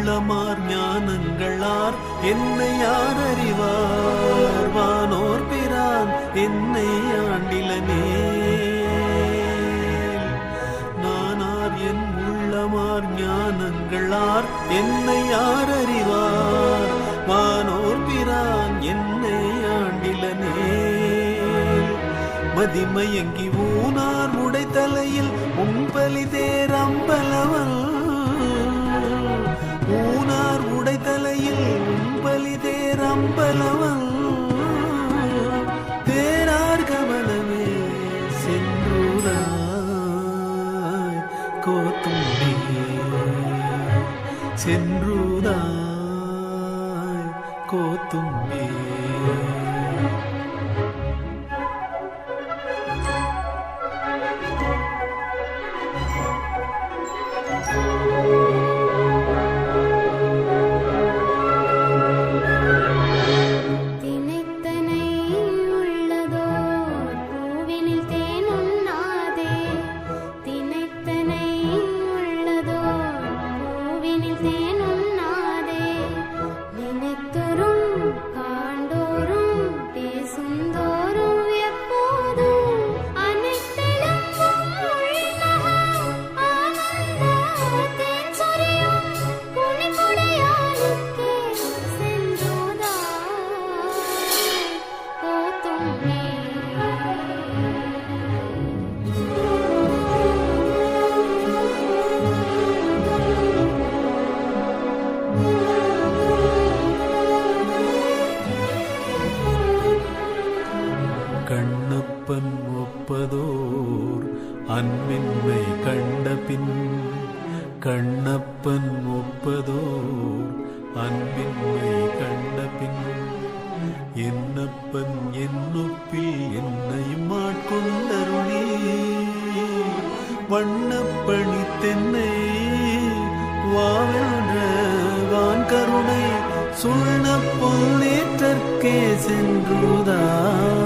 உள்ளமார் ஞானங்களார் என்னை யார் அறிவார் வானோர் பிரான் என்னை ஆண்டிலனே. நானார் என் உள்ளமார் ஞானங்களார் என்னை யார் அறிவார் வானோர் பிரான் என்னை ஆண்டிலனே. மதிமயங்கி ஊனார் உடைத்தலையில் உம்பலி தேரம்பலவல் அம்பலவன் தேனார் கமலமே சென்றூராய் கோத்தும்பி சென்றூராய் கோத்தும்பி நினைத்தேன் கண்ணப்பன் ஒப்பதோர் அன்பின்மை கண்டபின் கண்ணப்பன் ஒப்பதோர் அன்பின்மை கண்டபின் என்னப்பன் என்னொப்பில் என்னையும் ஆட்கொண்டருளி. வண்ணப்பணி தென்னை வாழ வான் கருணை சுண்ண பொன்னேற்றற்கே சென்றுதான்.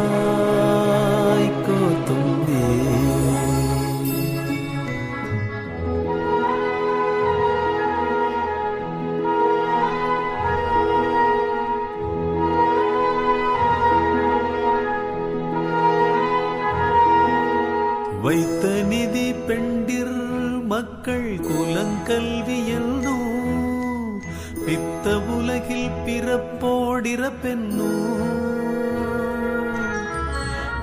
வைத்த நிதி பெண்டிர் மக்கள் குலங்கல்வி என்னோ பித்த உலகில் பிறப்போடிற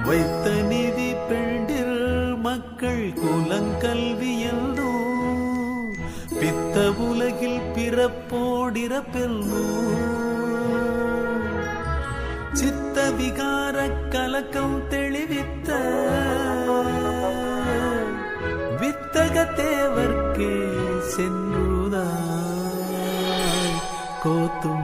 வைத்த நிதி பெண்டிர் மக்கள் குலங்கல்வி என்னோ பித்த உலகில் பிறப்போடிற சித்த விகார கலக்கம் தெளிவித்த തകത്തേവർക്ക് സെന്നുതായി കോത്തും